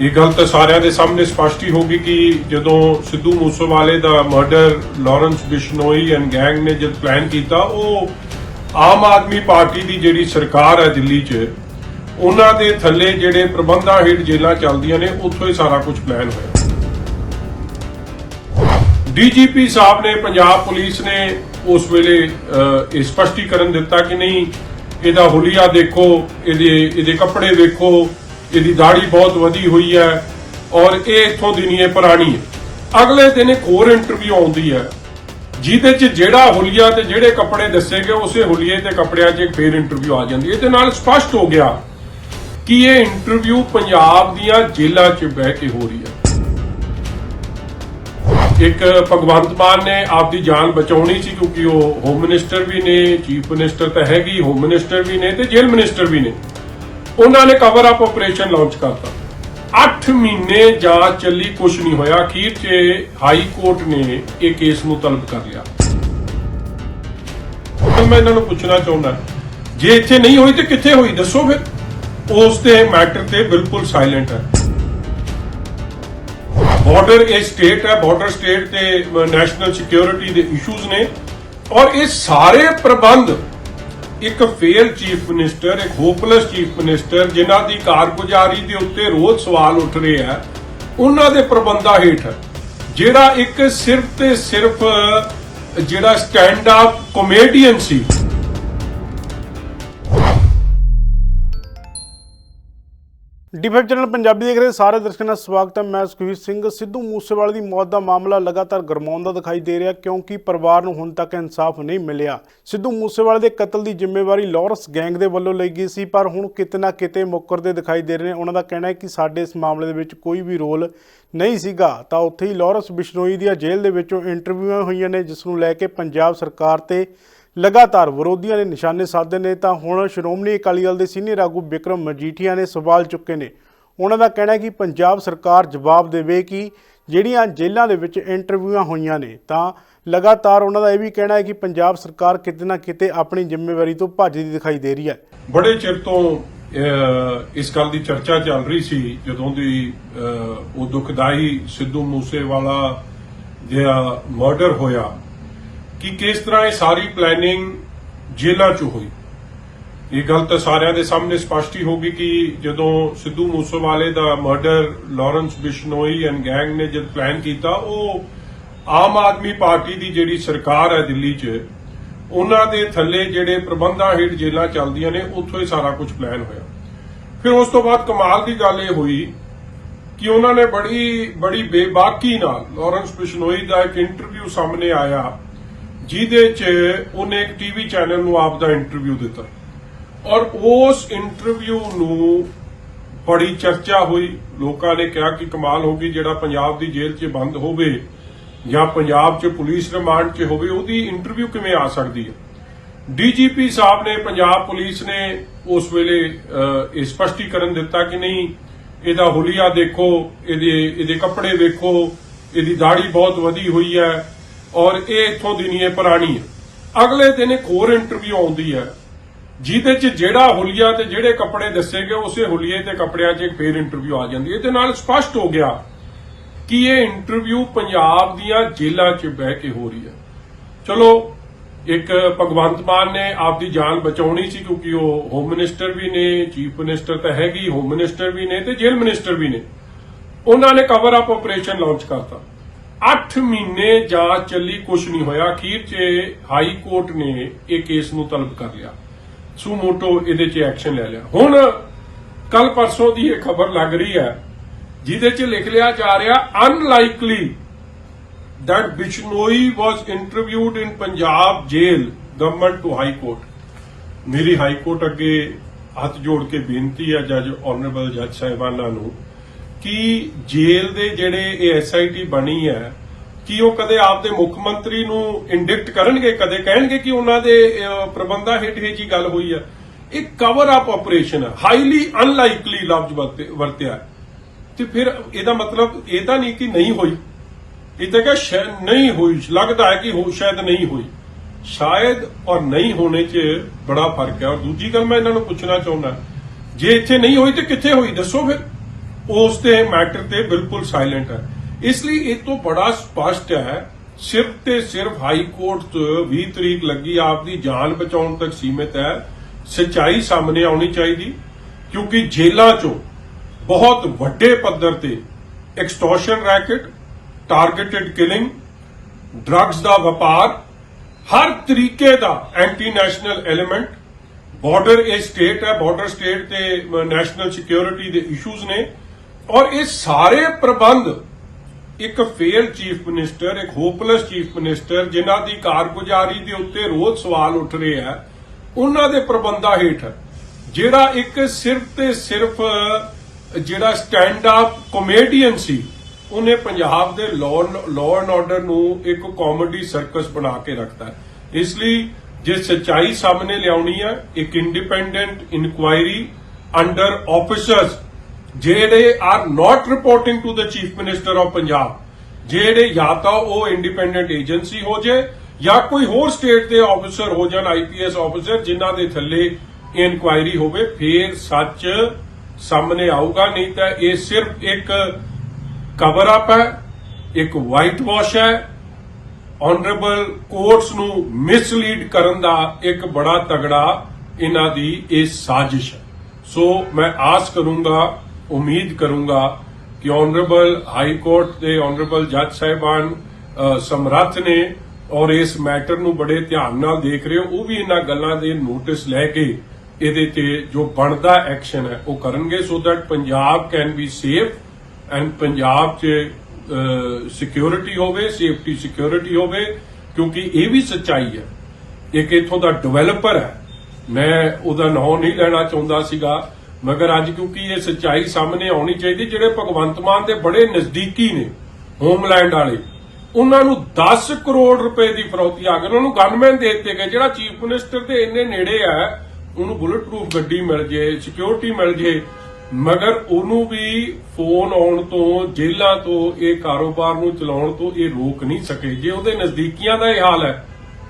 ਇਹ ਗੱਲ ਤਾਂ ਸਾਰਿਆਂ ਦੇ ਸਾਹਮਣੇ ਸਪਸ਼ਟ ਹੀ ਹੋਗੀ ਕਿ ਜਦੋਂ ਸਿੱਧੂ ਮੂਸੇਵਾਲੇ ਦਾ murder Lawrence Bishnoi and gang ਨੇ ਜਦ ਪਲਾਨ ਕੀਤਾ, ਉਹ ਆਮ ਆਦਮੀ ਪਾਰਟੀ ਦੀ ਜਿਹੜੀ ਸਰਕਾਰ ਹੈ ਦਿੱਲੀ 'ਚ, ਉਹਨਾਂ ਦੇ ਥੱਲੇ ਜਿਹੜੇ ਪ੍ਰਬੰਧਾਂ ਹੇਠ ਜੇਲਾਂ ਚੱਲਦੀਆਂ ਨੇ, ਉੱਥੋਂ ਹੀ ਸਾਰਾ ਕੁਝ ਪਲਾਨ ਹੋਇਆ। ਡੀਜੀਪੀ ਸਾਹਿਬ ਨੇ, ਪੰਜਾਬ ਪੁਲਿਸ ਨੇ ਉਸ ਵੇਲੇ ਇਹ ਸਪਸ਼ਟੀਕਰਨ ਦਿੱਤਾ ਕਿ ਨਹੀਂ, ਇਹਦਾ ਹੁਲੀਆ ਦੇਖੋ, ਇਹਦੇ ਇਹਦੇ ਕੱਪੜੇ ਵੇਖੋ ਇਹਦੀ ਦਾੜੀ ਬਹੁਤ ਵਧੀ ਹੋਈ ਹੈ ਔਰ ਇਹ ਇੱਥੋਂ ਦੀ ਨਹੀਂ ਹੈ ਪੁਰਾਣੀ ਹੈ। ਅਗਲੇ ਦਿਨ ਇੱਕ ਹੋਰ ਇੰਟਰਵਿਊ ਆਉਂਦੀ ਹੈ, ਜਿਹਦੇ 'ਚ ਜਿਹੜਾ ਹੁਲੀਆ ਤੇ ਜਿਹੜੇ ਕੱਪੜੇ ਦੱਸੇ ਗਏ, ਉਸੇ ਹੁਲੀਏ ਤੇ ਕੱਪੜਿਆਂ 'ਚ ਇੱਕ ਫੇਰ ਇੰਟਰਵਿਊ ਆ ਜਾਂਦੀ ਹੈ। ਇਹਦੇ ਨਾਲ ਸਪਸ਼ਟ ਹੋ ਗਿਆ ਕਿ ਇਹ ਇੰਟਰਵਿਊ ਪੰਜਾਬ ਦੀਆਂ ਜੇਲ੍ਹਾਂ 'ਚ ਬਹਿ ਕੇ ਹੋ ਰਹੀ ਹੈ। ਇੱਕ ਭਗਵੰਤ ਮਾਨ ਨੇ ਆਪਦੀ ਜਾਨ ਬਚਾਉਣੀ ਸੀ ਕਿਉਂਕਿ ਉਹ ਹੋਮ ਮਿਨਿਸਟਰ ਵੀ ਨੇ ਚੀਫ ਮਿਨਿਸਟਰ ਤਾਂ ਹੈਗੀ ਹੋਮ ਮਿਨਿਸਟਰ ਵੀ ਨੇ ਤੇ ਜੇਲ੍ਹ ਮਿਨਿਸਟਰ ਵੀ ਨੇ। ਉਹਨਾਂ ਨੇ ਕਵਰ ਅਪ ਆਪਰੇਸ਼ਨ ਲਾਂਚ ਕਰਤਾ। 8 ਮਹੀਨੇ ਜਾਂਚ ਚੱਲੀ ਕੁਝ ਨਹੀਂ ਹੋਇਆ। ਅਖੀਰ 'ਚ ਹਾਈ ਕੋਰਟ ਨੇ ਇਹ ਕੇਸ ਨੂੰ ਤਲਬ ਕਰ ਲਿਆ। ਹੁਣ ਮੈਂ ਇਹਨਾਂ ਨੂੰ ਪੁੱਛਣਾ ਚਾਹੁੰਦਾ ਜੇ ਇੱਥੇ ਨਹੀਂ ਹੋਈ ਤੇ ਕਿੱਥੇ ਹੋਈ? ਦੱਸੋ ਫਿਰ। ਉਸ ਤੇ ਮੈਟਰ ਤੇ ਬਿਲਕੁਲ ਸਾਇਲੈਂਟ ਹੈ। ਬਾਰਡਰ ਇਹ ਸਟੇਟ ਹੈ ਬਾਰਡਰ ਸਟੇਟ ਤੇ ਨੈਸ਼ਨਲ ਸਿਕਿਉਰਿਟੀ ਦੇ ਇਸ਼ੂਜ਼ ਨੇ। ਔਰ ਇਹ ਸਾਰੇ ਪ੍ਰਬੰਧ ਇੱਕ ਫੇਲ ਚੀਫ ਮਿਨਿਸਟਰ, ਇੱਕ ਹੋਪਲੈਸ ਚੀਫ ਮਿਨਿਸਟਰ, ਜਿਨ੍ਹਾਂ ਦੀ ਕਾਰਗੁਜ਼ਾਰੀ ਦੇ ਉੱਤੇ ਰੋਜ਼ ਸਵਾਲ ਉੱਠ ਰਹੇ ਆ, ਉਹਨਾਂ ਦੇ ਪ੍ਰਬੰਧਾਂ ਹੇਠ, ਜਿਹੜਾ ਇੱਕ ਸਿਰਫ ਤੇ ਸਿਰਫ ਜਿਹੜਾ ਸਟੈਂਡ ਅਪ ਕਮੇਡੀਅਨ ਸੀ ਡਿਫੈਕਟ ਚੈਨਲ ਪੰਜਾਬੀ ਦੇਖ ਰਹੇ ਸਾਰੇ ਦਰਸ਼ਕਾਂ ਦਾ ਸਵਾਗਤ ਹੈ। ਮੈਂ ਸੁਖਵੀਰ ਸਿੰਘ। ਸਿੱਧੂ ਮੂਸੇਵਾਲੇ ਦੀ ਮੌਤ ਦਾ ਮਾਮਲਾ ਲਗਾਤਾਰ ਗਰਮਾਉਂਦਾ ਦਿਖਾਈ ਦੇ ਰਿਹਾ, ਕਿਉਂਕਿ ਪਰਿਵਾਰ ਨੂੰ ਹੁਣ ਤੱਕ ਇਨਸਾਫ ਨਹੀਂ ਮਿਲਿਆ। ਸਿੱਧੂ ਮੂਸੇਵਾਲੇ ਦੇ ਕਤਲ ਦੀ ਜ਼ਿੰਮੇਵਾਰੀ ਲਾਰੈਂਸ ਗੈਂਗ ਦੇ ਵੱਲੋਂ ਲਈ ਗਈ ਸੀ, ਪਰ ਹੁਣ ਕਿਤੇ ਨਾ ਕਿਤੇ ਮੁੱਕਰਦੇ ਦਿਖਾਈ ਦੇ ਰਹੇ ਨੇ। ਉਹਨਾਂ ਦਾ ਕਹਿਣਾ ਹੈ ਕਿ ਸਾਡੇ ਇਸ ਮਾਮਲੇ ਦੇ ਵਿੱਚ ਕੋਈ ਵੀ ਰੋਲ ਨਹੀਂ ਸੀਗਾ। ਤਾਂ ਉੱਥੇ ਹੀ ਲਾਰੈਂਸ ਬਿਸ਼ਨੋਈ ਦੀਆਂ ਜੇਲ੍ਹ ਦੇ ਵਿੱਚੋਂ ਇੰਟਰਵਿਊਆਂ ਹੋਈਆਂ ਨੇ, ਜਿਸ ਨੂੰ ਲੈ ਕੇ ਪੰਜਾਬ ਸਰਕਾਰ ਤੇ ਲਗਾਤਾਰ ਵਿਰੋਧੀਆਂ ਨੇ ਨਿਸ਼ਾਨੇ ਸਾਧੇ ਨੇ, ਤਾਂ ਹੁਣ ਸ਼੍ਰੋਮਣੀ ਅਕਾਲੀ ਦਲ ਦੇ ਸੀਨੀਅਰ ਆਗੂ ਵਿਕਰਮ ਮਜੀਠੀਆ ਨੇ ਸਵਾਲ ਚੁੱਕੇ ਨੇ। ਉਹਨਾਂ ਦਾ ਕਹਿਣਾ ਹੈ ਕਿ ਪੰਜਾਬ ਸਰਕਾਰ ਜਵਾਬ ਦੇਵੇ ਕਿ ਜਿਹੜੀਆਂ ਜੇਲ੍ਹਾਂ ਦੇ ਵਿੱਚ ਇੰਟਰਵਿਊਆਂ ਹੋਈਆਂ ਨੇ, ਤਾਂ ਲਗਾਤਾਰ ਉਹਨਾਂ ਦਾ ਇਹ ਵੀ ਕਹਿਣਾ ਹੈ ਕਿ ਪੰਜਾਬ ਸਰਕਾਰ ਕਿਤੇ ਨਾ ਕਿਤੇ ਆਪਣੀ ਜ਼ਿੰਮੇਵਾਰੀ ਤੋਂ ਭੱਜਦੀ ਦਿਖਾਈ ਦੇ ਰਹੀ ਹੈ। ਬੜੇ ਚਿਰ ਤੋਂ ਇਸ ਗੱਲ ਦੀ ਚਰਚਾ ਚੱਲ ਰਹੀ ਸੀ, ਜਦੋਂ ਦੀ ਉਹ ਦੁਖਦਾਈ ਸਿੱਧੂ ਮੂਸੇਵਾਲਾ ਦਾ ਮਰਡਰ ਹੋਇਆ। ਕਿ ਕਿਸ ਤਰ੍ਹਾਂ ਇਹ ਸਾਰੀ ਪਲੈਨਿੰਗ ਜੇਲ੍ਹਾਂ 'ਚ ਹੋਈ? ਇਹ ਗੱਲ ਤਾਂ ਸਾਰਿਆਂ ਦੇ ਸਾਹਮਣੇ ਸਪਸ਼ਟ ਹੀ ਹੋਗੀ ਕਿ ਜਦੋਂ ਸਿੱਧੂ ਮੂਸੇਵਾਲੇ ਦਾ murder Lawrence Bishnoi and gang ਨੇ ਜਦ ਪਲਾਨ ਕੀਤਾ, ਉਹ ਆਮ ਆਦਮੀ ਪਾਰਟੀ ਦੀ ਜਿਹੜੀ ਸਰਕਾਰ ਹੈ ਦਿੱਲੀ 'ਚ, ਉਹਨਾਂ ਦੇ ਥੱਲੇ ਜਿਹੜੇ ਪ੍ਰਬੰਧਾਂ ਹੇਠ ਜੇਲਾਂ ਚੱਲਦੀਆਂ ਨੇ, ਉੱਥੋਂ ਹੀ ਸਾਰਾ ਕੁਝ ਪਲਾਨ ਹੋਇਆ। ਫਿਰ ਉਸ ਤੋਂ ਬਾਅਦ ਕਮਾਲ ਦੀ ਗੱਲ ਇਹ ਹੋਈ ਕਿ ਉਹਨਾਂ ਨੇ ਬੜੀ ਬੜੀ ਬੇਬਾਕੀ ਨਾਲ ਲਾਰੈਂਸ ਬਿਸ਼ਨੋਈ ਦਾ ਇੱਕ ਇੰਟਰਵਿਊ ਸਾਹਮਣੇ ਆਇਆ ਜਿਹਦੇ 'ਚ ਉਹਨੇ ਇੱਕ ਟੀਵੀ ਚੈਨਲ ਨੂੰ ਆਪ ਦਾ ਇੰਟਰਵਿਊ ਦਿੱਤਾ। ਔਰ ਉਸ ਇੰਟਰਵਿਊ ਨੂੰ ਬੜੀ ਚਰਚਾ ਹੋਈ। ਲੋਕਾਂ ਨੇ ਕਿਹਾ ਕਿ ਕਮਾਲ ਹੋ ਗਈ ਜਿਹੜਾ ਪੰਜਾਬ ਦੀ ਜੇਲ੍ਹ 'ਚ ਬੰਦ ਹੋਵੇ ਜਾਂ ਪੰਜਾਬ 'ਚ ਪੁਲਿਸ ਰਿਮਾਂਡ 'ਚ ਹੋਵੇ, ਉਹਦੀ ਇੰਟਰਵਿਊ ਕਿਵੇਂ ਆ ਸਕਦੀ ਹੈ? ਡੀਜੀਪੀ ਸਾਹਿਬ ਨੇ, ਪੰਜਾਬ ਪੁਲਿਸ ਨੇ ਉਸ ਵੇਲੇ ਇਹ ਸਪਸ਼ਟੀਕਰਨ ਦਿੱਤਾ ਕਿ ਨਹੀਂ, ਇਹਦਾ ਹੁਲੀਆ ਦੇਖੋ, ਇਹਦੇ ਇਹਦੇ ਕੱਪੜੇ ਵੇਖੋ, ਇਹਦੀ ਦਾੜੀ ਬਹੁਤ ਵਧੀ ਹੋਈ ਹੈ। ਔਰ ਇਹ ਇੱਥੋਂ ਦੀ ਨਹੀਂ ਹੈ ਪੁਰਾਣੀ ਹੈ। ਅਗਲੇ ਦਿਨ ਇੱਕ ਹੋਰ ਇੰਟਰਵਿਊ ਆਉਂਦੀ ਹੈ, ਜਿਹਦੇ 'ਚ ਜਿਹੜਾ ਹੁਲੀਆ ਤੇ ਜਿਹੜੇ ਕੱਪੜੇ ਦੱਸੇ ਗਏ, ਉਸੇ ਹੁਲੀਏ ਤੇ ਕੱਪੜਿਆਂ 'ਚ ਇੱਕ ਫੇਰ ਇੰਟਰਵਿਊ ਆ ਜਾਂਦੀ ਹੈ। ਇਹਦੇ ਨਾਲ ਸਪਸ਼ਟ ਹੋ ਗਿਆ ਕਿ ਇਹ ਇੰਟਰਵਿਊ ਪੰਜਾਬ ਦੀਆਂ ਜੇਲ੍ਹਾਂ 'ਚ ਬਹਿ ਕੇ ਹੋ ਰਹੀ ਹੈ। ਚਲੋ, ਇੱਕ ਭਗਵੰਤ ਮਾਨ ਨੇ ਆਪਦੀ ਜਾਨ ਬਚਾਉਣੀ ਸੀ, ਕਿਉਂਕਿ ਉਹ ਹੋਮ ਮਿਨਿਸਟਰ ਵੀ ਨੇ ਚੀਫ ਮਿਨਿਸਟਰ ਤਾਂ ਹੈਗੀ ਹੋਮ ਮਿਨਿਸਟਰ ਵੀ ਨੇ ਤੇ ਜੇਲ੍ਹ ਮਿਨਿਸਟਰ ਵੀ ਨੇ। ਉਹਨਾਂ ਨੇ ਕਵਰ ਅਪ ਆਪਰੇਸ਼ਨ ਲਾਂਚ ਕਰਤਾ। 8 ਮਹੀਨੇ ਜਾਂਚ ਚੱਲੀ ਕੁਝ ਨਹੀਂ ਹੋਇਆ। ਅਖੀਰ 'ਚ ਹਾਈ ਕੋਰਟ ਨੇ ਇਹ ਕੇਸ ਨੂੰ ਤਲਬ ਕਰ ਲਿਆ। ਸੂ ਮੋਟੋ ਇਹਦੇ 'ਚ ਐਕਸ਼ਨ ਲੈ ਲਿਆ। ਹੁਣ ਕੱਲ ਪਰਸੋਂ ਦੀ ਇਹ ਖਬਰ ਲੱਗ ਰਹੀ ਹੈ ਜਿਹਦੇ 'ਚ ਲਿਖ ਲਿਆ ਜਾ ਰਿਹਾ unlikely that Bishnoi was interviewed in Punjab jail, government to High Court. ਮੇਰੀ ਹਾਈ ਕੋਰਟ ਅੱਗੇ ਹੱਥ ਜੋੜ ਕੇ ਬੇਨਤੀ ਹੈ ਜੱਜ ਆਨਰੇਬਲ ਜੱਜ ਸਾਹਿਬਾਨਾਂ ਨੂੰ ਕਿ ਜੇਲ੍ਹ ਦੇ ਜਿਹੜੇ ਇਹ ਐਸਆਈਟੀ ਬਣੀ ਹੈ ਕਿ ਉਹ ਕਦੇ ਆਪਦੇ ਮੁੱਖ ਮੰਤਰੀ ਨੂੰ ਇੰਡਿਕਟ ਕਰਨਗੇ ਕਦੇ ਕਹਿਣਗੇ ਕਿ ਉਹਨਾਂ ਦੇ ਅਹ, ਪ੍ਰਬੰਧਾਂ ਹੇਠ ਇਹ ਜੀ ਗੱਲ ਹੋਈ ਹੈ? ਇਹ ਕਵਰ ਅਪ ਆਪਰੇਸ਼ਨ ਹੈ ਹਾਈਲੀ ਅਨਲਾਈਕਲੀ ਲਫ਼ਜ਼ ਵਰਤਿਆ ਤੇ ਫਿਰ ਇਹਦਾ ਮਤਲਬ ਇਹ ਤਾਂ ਨਹੀਂ ਕਿ ਨਹੀਂ ਹੋਈ। ਇਹ ਤਾਂ ਕਿ ਨਹੀਂ ਹੋਈ ਲੱਗਦਾ ਹੈ ਕਿ ਹੋ ਸ਼ਾਇਦ ਨਹੀਂ ਹੋਈ। ਸ਼ਾਇਦ ਔਰ ਨਹੀਂ ਹੋਣੇ 'ਚ ਬੜਾ ਫ਼ਰਕ ਹੈ। ਔਰ ਦੂਜੀ ਗੱਲ ਮੈਂ ਇਹਨਾਂ ਨੂੰ ਪੁੱਛਣਾ ਚਾਹੁੰਦਾ ਜੇ ਇੱਥੇ ਨਹੀਂ ਹੋਈ ਤੇ ਕਿੱਥੇ ਹੋਈ? ਦੱਸੋ ਫਿਰ। ਉਸ ਦੇ ਮੈਟਰ ਤੇ ਬਿਲਕੁਲ ਸਾਇਲੈਂਟ ਹੈ। ਇਸ ਲਈ ਇਹ ਤੋਂ ਬੜਾ ਸਪਸ਼ਟ ਹੈ, ਸਿਰਫ ਤੇ ਸਿਰਫ ਹਾਈ ਕੋਰਟ 'ਚ 20 ਤਰੀਕ ਲੱਗੀ, ਆਪਦੀ ਜਾਨ ਬਚਾਉਣ ਤੱਕ ਸੀਮਿਤ ਹੈ। ਸੱਚਾਈ ਸਾਹਮਣੇ ਆਉਣੀ ਚਾਹੀਦੀ, ਕਿਉਂਕਿ ਜੇਲ੍ਹਾਂ 'ਚੋਂ ਬਹੁਤ ਵੱਡੇ ਪੱਧਰ ਤੇ extortion racket targeted killing drugs ਦਾ ਵਪਾਰ, ਹਰ ਤਰੀਕੇ ਦਾ ਐਂਟੀ ਨੈਸ਼ਨਲ ਐਲੀਮੈਂਟ ਬਾਰਡਰ ਇਹ ਸਟੇਟ ਹੈ ਬਾਰਡਰ ਸਟੇਟ ਤੇ ਨੈਸ਼ਨਲ ਸਿਕਿਉਰਿਟੀ ਦੇ ਇਸ਼ੂਜ਼ ਨੇ। ਔਰ ਇਹ ਸਾਰੇ ਪ੍ਰਬੰਧ ਇੱਕ ਫੇਲ ਚੀਫ ਮਿਨਿਸਟਰ, ਇੱਕ ਹੋਪਲੈਸ ਚੀਫ ਮਿਨਿਸਟਰ, ਜਿਨ੍ਹਾਂ ਦੀ ਕਾਰਗੁਜ਼ਾਰੀ ਦੇ ਉੱਤੇ ਰੋਜ਼ ਸਵਾਲ ਉੱਠ ਰਹੇ ਆ, ਉਹਨਾਂ ਦੇ ਪ੍ਰਬੰਧਾਂ ਹੇਠ, ਜਿਹੜਾ ਇੱਕ ਸਿਰਫ ਤੇ ਸਿਰਫ ਜਿਹੜਾ ਸਟੈਂਡ ਅਪ ਕਮੇਡੀਅਨ ਸੀ, ਉਹਨੇ ਪੰਜਾਬ ਦੇ ਲਾਅ ਐਂਡ ਆਰਡਰ ਨੂੰ ਇੱਕ ਕਾਮੇਡੀ ਸਰਕਸ ਬਣਾ ਕੇ ਰੱਖਤਾ। ਇਸ ਲਈ ਜੇ ਸਚਾਈ ਸਾਹਮਣੇ ਲਿਆਉਣੀ ਹੈ ਇੱਕ ਇੰਡੀਪੈਂਡੈਂਟ ਇਨਕੁਆਇਰੀ ਅੰਡਰ ਆਫੀਸਰਸ ਜਿਹੜੇ are not reporting to the chief minister of Punjab ਜਿਹੜੇ ਜਾਂ ਤਾਂ ਉਹ ਇੰਡੀਪੈਂਡੈਂਟ ਏਜੰਸੀ ਹੋ ਜੇ ਜਾਂ ਕੋਈ ਹੋਰ ਸਟੇਟ ਦੇ ਆਫੀਸਰ ਹੋ ਜਾਣ ਆਈਪੀਐਸ ਆਫੀਸਰ ਜਿਨ੍ਹਾਂ ਦੇ ਥੱਲੇ ਇਨਕੁਆਇਰੀ ਹੋਵੇ, ਫੇਰ ਸੱਚ ਸਾਹਮਣੇ ਆਊਗਾ, ਨਹੀਂ ਤਾਂ ਇਹ ਸਿਰਫ ਇੱਕ ਕਵਰ ਅਪ ਹੈ, ਇੱਕ ਵਾਈਟ ਵਾਸ਼ ਹੈ। ਆਨਰੇਬਲ ਕੋਰਟਸ ਨੂੰ ਮਿਸਲੀਡ ਕਰਨ ਦਾ ਇੱਕ ਬੜਾ ਤਗੜਾ ਇਹਨਾਂ ਦੀ ਇਹ ਸਾਜ਼ਿਸ਼ ਹੈ। ਸੋ ਮੈਂ ਆਸ ਕਰੂੰਗਾ ਉਮੀਦ ਕਰੂੰਗਾ ਕਿ ਆਨਰੇਬਲ ਹਾਈ ਕੋਰਟ ਦੇ ਆਨਰੇਬਲ ਜੱਜ ਸਾਹਿਬਾਨ ਸਮਰੱਥ ਨੇ ਔਰ ਇਸ ਮੈਟਰ ਨੂੰ ਬੜੇ ਧਿਆਨ ਨਾਲ ਦੇਖ ਰਹੇ ਹੋ। ਉਹ ਵੀ ਇਹਨਾਂ ਗੱਲਾਂ ਦੇ ਨੋਟਿਸ ਲੈ ਕੇ ਇਹਦੇ ਤੇ ਜੋ ਬਣਦਾ ਐਕਸ਼ਨ ਹੈ, ਉਹ ਕਰਨਗੇ। So that Punjab can be safe and Punjab 'ਚ ਸਿਕਿਉਰਿਟੀ ਹੋਵੇ ਸੇਫਟੀ ਸਿਕਿਉਰਿਟੀ ਹੋਵੇ, ਕਿਉਂਕਿ ਇਹ ਵੀ ਸੱਚਾਈ ਹੈ। ਇੱਕ ਇਥੋਂ ਦਾ ਡਿਵੈਲਪਰ ਹੈ। ਮੈਂ ਉਹਦਾ ਨਾਮ ਨਹੀਂ ਲੈਣਾ ਚਾਹੁੰਦਾ ਸੀਗਾ। ਮਗਰ ਅੱਜ ਕਿਉਂਕਿ ਇਹ ਸੱਚਾਈ ਸਾਹਮਣੇ ਆਉਣੀ ਚਾਹੀਦੀ, ਜਿਹੜੇ ਭਗਵੰਤ ਮਾਨ ਦੇ ਬੜੇ ਨਜ਼ਦੀਕੀ ਨੇ ਹੋਮਲੈਂਡ ਵਾਲੇ, ਉਹਨਾਂ ਨੂੰ 10 ਕਰੋੜ ਰੁਪਏ ਦੀ ਫਰੌਤੀ ਆ ਗਈ, ਉਹਨਾਂ ਨੂੰ ਗਨਮੈਨ ਦੇ ਦਿੱਤੇ ਗਏ, ਜਿਹੜਾ ਚੀਫ ਮਿਨਿਸਟਰ ਦੇ ਇੰਨੇ ਨੇੜੇ ਆ, ਉਹਨੂੰ ਬੁਲਟ ਪ੍ਰੂਫ ਗੱਡੀ ਮਿਲ ਜੇ ਸਿਕਿਉਰਿਟੀ ਮਿਲ ਜੇ, ਮਗਰ ਉਹਨੂੰ ਵੀ ਫੋਨ ਆਉਣ ਤੋਂ ਜੇਲਾਂ ਤੋਂ, ਇਹ ਕਾਰੋਬਾਰ ਨੂੰ ਚਲਾਉਣ ਤੋਂ ਇਹ ਰੋਕ ਨਹੀਂ ਸਕੇ, ਜੇ ਉਹਦੇ ਨਜ਼ਦੀਕੀਆਂ ਦਾ ਇਹ ਹਾਲ ਹੈ,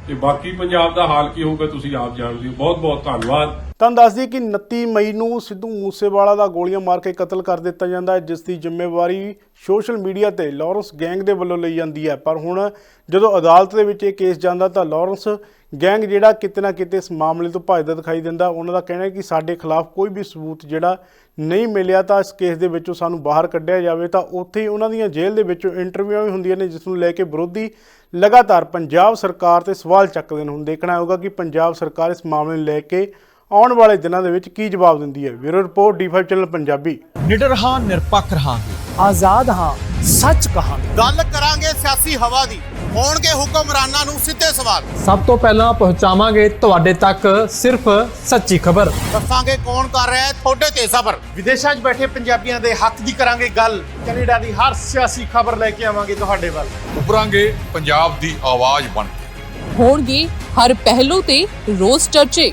ਤੇ ਬਾਕੀ ਪੰਜਾਬ ਦਾ ਹਾਲ ਕੀ ਹੋਊਗਾ ਤੁਸੀਂ ਆਪ ਜਾਣਦੇ ਹੋ। ਬਹੁਤ ਬਹੁਤ ਧੰਨਵਾਦ। ਤੁਹਾਨੂੰ ਦੱਸ ਦਈਏ ਕਿ 29 ਮਈ ਨੂੰ ਸਿੱਧੂ ਮੂਸੇਵਾਲਾ ਦਾ ਗੋਲੀਆਂ ਮਾਰ ਕੇ ਕਤਲ ਕਰ ਦਿੱਤਾ ਜਾਂਦਾ ਹੈ, ਜਿਸ ਦੀ ਜ਼ਿੰਮੇਵਾਰੀ ਸੋਸ਼ਲ ਮੀਡੀਆ ਤੇ ਲਾਰੈਂਸ ਗੈਂਗ ਦੇ ਵੱਲੋਂ ਲਈ ਜਾਂਦੀ ਹੈ। ਪਰ ਹੁਣ ਜਦੋਂ ਅਦਾਲਤ ਦੇ ਵਿੱਚ ਇਹ ਕੇਸ ਜਾਂਦਾ ਤਾਂ ਲਾਰੈਂਸ ਗੈਂਗ ਜਿਹੜਾ ਕਿਤੇ ਨਾ ਕਿਤੇ ਇਸ ਮਾਮਲੇ ਤੋਂ ਭੱਜਦਾ ਦਿਖਾਈ ਦਿੰਦਾ। ਉਹਨਾਂ ਦਾ ਕਹਿਣਾ ਹੈ ਕਿ ਸਾਡੇ ਖਿਲਾਫ ਕੋਈ ਵੀ ਸਬੂਤ ਜਿਹੜਾ ਨਹੀਂ ਮਿਲਿਆ ਤਾਂ ਇਸ ਕੇਸ ਦੇ ਵਿੱਚੋਂ ਸਾਨੂੰ ਬਾਹਰ ਕੱਢਿਆ ਜਾਵੇ। ਤਾਂ ਉੱਥੇ ਹੀ ਉਹਨਾਂ ਦੀਆਂ ਜੇਲ੍ਹ ਦੇ ਵਿੱਚੋਂ ਇੰਟਰਵਿਊਆਂ ਵੀ ਹੁੰਦੀਆਂ ਨੇ, ਜਿਸ ਨੂੰ ਲੈ ਕੇ ਵਿਰੋਧੀ ਲਗਾਤਾਰ ਪੰਜਾਬ ਸਰਕਾਰ ਤੇ ਸਵਾਲ ਚੱਕਦੇ ਨੇ। ਹੁਣ ਦੇਖਣਾ ਹੋਊਗਾ ਕਿ ਪੰਜਾਬ ਸਰਕਾਰ ਇਸ ਮਾਮਲੇ ਨੂੰ ਲੈ ਕੇ ਆਉਣ ਵਾਲੇ ਦਿਨਾਂ ਦੇ ਵਿੱਚ ਕੀ ਜਵਾਬ ਦਿੰਦੀ ਹੈ? Bureau report D five channel Punjabi. ਨਿਡਰ ਹਾਂ ਨਿਰਪੱਖ ਰਹਾਂਗੇ। ਆਜ਼ਾਦ ਹਾਂ ਸੱਚ ਕਹਾਂਗੇ। ਗੱਲ ਕਰਾਂਗੇ ਸਿਆਸੀ ਹਵਾ ਦੀ। ਹੋਣਗੇ ਹੁਕਮਰਾਨਾਂ ਨੂੰ ਸਿੱਧੇ ਸਵਾਲ। ਸਭ ਤੋਂ ਪਹਿਲਾਂ ਪਹੁੰਚਾਵਾਂਗੇ ਤੁਹਾਡੇ ਤੱਕ ਸਿਰਫ ਸੱਚੀ ਖਬਰ। ਦੱਸਾਂਗੇ ਕੌਣ ਕਰ ਰਿਹਾ ਹੈ ਤੁਹਾਡੇ ਤੇ ਸਬਰ ਵਿਦੇਸ਼ਾਂ 'ਚ ਬੈਠੇ ਪੰਜਾਬੀਆਂ ਦੇ ਹੱਕ ਦੀ ਕਰਾਂਗੇ ਗੱਲ। ਕੈਨੇਡਾ ਦੀ ਹਰ ਸਿਆਸੀ ਖਬਰ ਲੈ ਕੇ ਆਵਾਂਗੇ ਤੁਹਾਡੇ ਵੱਲ। ਉਭਰਾਂਗੇ ਪੰਜਾਬ ਦੀ ਆਵਾਜ਼ ਬਣ ਕੇ। ਹੋਣਗੇ ਹਰ ਪਹਿਲੂ ਤੇ ਰੋਜ਼ ਚਰਚੇ।